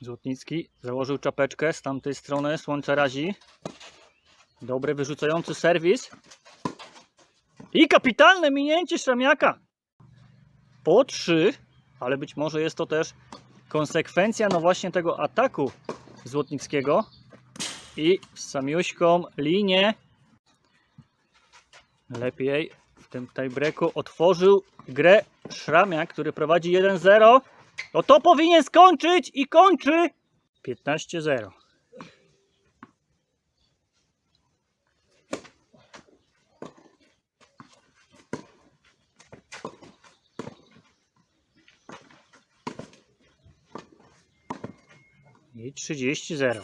Złotnicki założył czapeczkę z tamtej strony, słońce razi. Dobry wyrzucający serwis. I kapitalne minięcie Szramiaka. Po trzy, ale być może jest to też konsekwencja no właśnie tego ataku Złotnickiego. I z samiuśką linię lepiej w tym tiebreaku otworzył grę Szramiak, który prowadzi 1-0. No to powinien skończyć i kończy 15-0. I 30-0.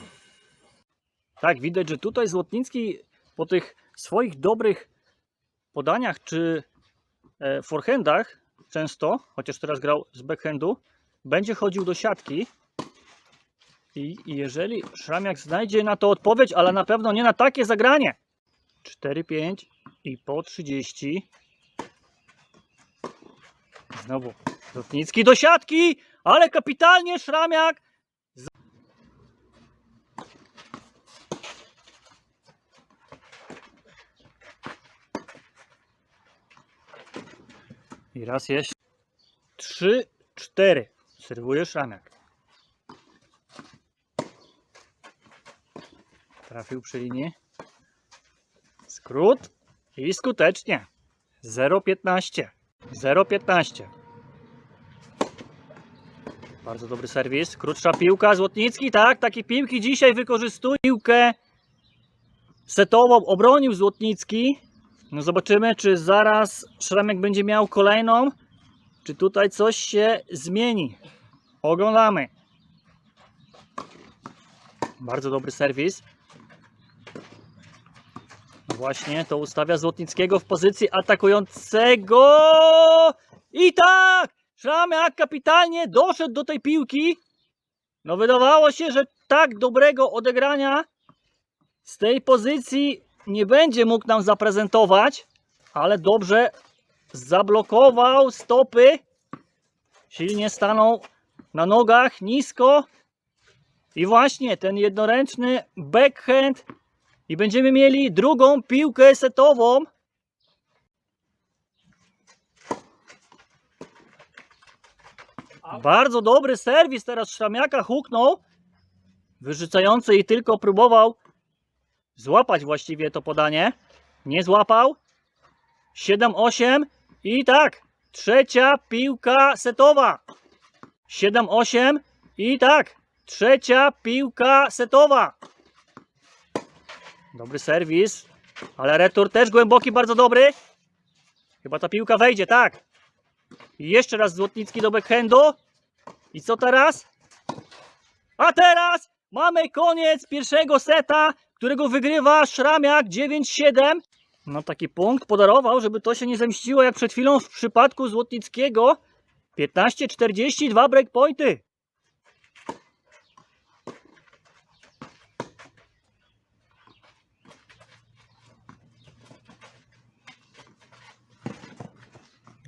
Tak, widać, że tutaj Złotnicki po tych swoich dobrych podaniach czy e, forehandach często, chociaż teraz grał z backhandu, będzie chodził do siatki i jeżeli Szramiak znajdzie na to odpowiedź, ale na pewno nie na takie zagranie. 4-5 i po 30. Znowu Lotnicki do siatki, ale kapitalnie Szramiak. I raz jeszcze. 3, 4. Serwuje Szramiak. Trafił przy linii. Skrót i skutecznie. 0,15. 0,15. Bardzo dobry serwis. Krótsza piłka. Złotnicki, tak, takie piłki dzisiaj wykorzystuje. Piłkę setową obronił Złotnicki. No zobaczymy, czy zaraz Szramek będzie miał kolejną. Czy tutaj coś się zmieni? Oglądamy. Bardzo dobry serwis. Właśnie to ustawia Złotnickiego w pozycji atakującego. I tak! Szramiak kapitalnie doszedł do tej piłki. No wydawało się, że tak dobrego odegrania z tej pozycji nie będzie mógł nam zaprezentować, ale dobrze zablokował stopy. Silnie stanął na nogach, nisko. I właśnie ten jednoręczny backhand. I będziemy mieli drugą piłkę setową. Bardzo dobry serwis teraz Szramiaka huknął. Wyrzucający i tylko próbował złapać właściwie to podanie. Nie złapał. 7-8 i tak, trzecia piłka setowa. 7-8 i tak, trzecia piłka setowa. Dobry serwis, ale retur też głęboki, bardzo dobry. Chyba ta piłka wejdzie, tak. I jeszcze raz Złotnicki do backhandu. I co teraz? A teraz mamy koniec pierwszego seta, którego wygrywa Szramiak 9-7. No taki punkt podarował, żeby to się nie zemściło jak przed chwilą w przypadku Złotnickiego. 15-42 breakpointy.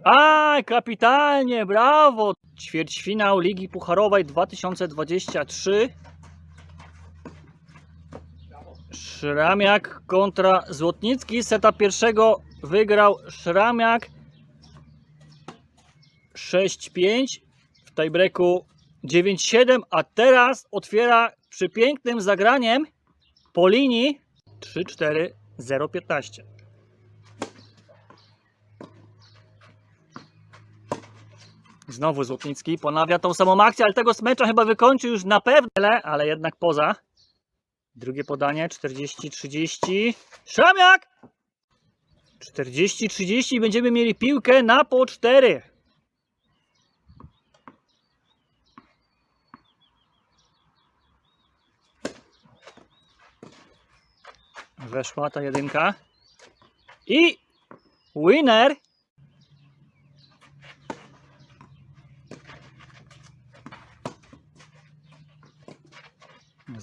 Aj, kapitalnie, brawo! Ćwierćfinał Ligi Pucharowej 2023. Szramiak kontra Złotnicki. Seta pierwszego wygrał Szramiak 6-5 w tiebreaku 9-7, a teraz otwiera przepięknym zagraniem po linii 3-4-0-15. Znowu Złotnicki ponawia tą samą akcję, ale tego smecza chyba wykończy już na pewno, ale jednak poza. Drugie podanie 40-30. Szramiak! 40-30 będziemy mieli piłkę na po 4. Weszła ta jedynka. I winner.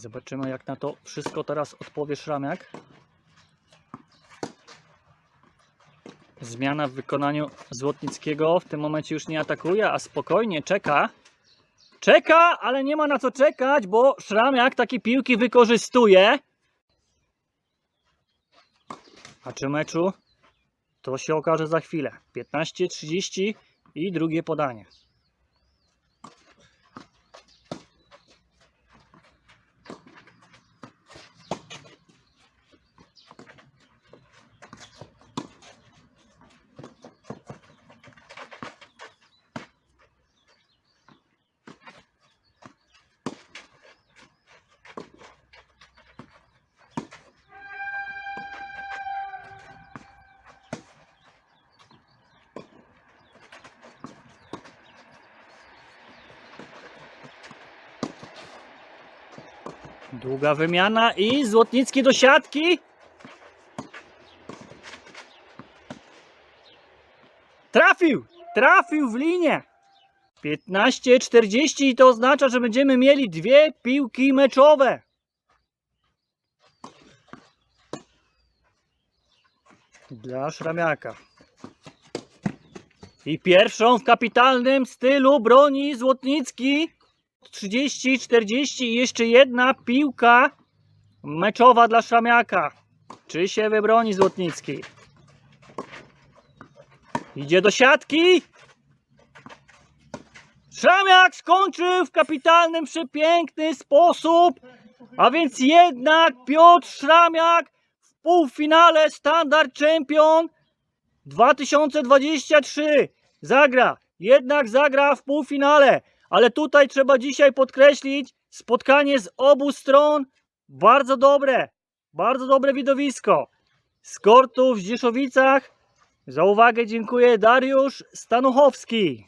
Zobaczymy jak na to wszystko teraz odpowie Szramiak. Zmiana w wykonaniu Złotnickiego. W tym momencie już nie atakuje, a spokojnie czeka. Czeka, ale nie ma na co czekać, bo Szramiak takie piłki wykorzystuje. A czy meczu? To się okaże za chwilę. 15.30 i drugie podanie. Długa wymiana i Złotnicki do siatki. Trafił! Trafił w linię. 15.40 i to oznacza, że będziemy mieli dwie piłki meczowe. Dla Szramiaka. I pierwszą w kapitalnym stylu broni Złotnicki. 30, 40 i jeszcze jedna piłka meczowa dla Szramiaka. Czy się wybroni Złotnicki? Idzie do siatki. Szramiak skończył w kapitalnym, przepiękny sposób. A więc jednak Piotr Szramiak w półfinale Standard Champion 2023 zagra. Jednak zagra w półfinale. Ale tutaj trzeba dzisiaj podkreślić spotkanie z obu stron. Bardzo dobre. Bardzo dobre widowisko. Z kortu w Zdzieszowicach za uwagę dziękuję Dariusz Stanuchowski.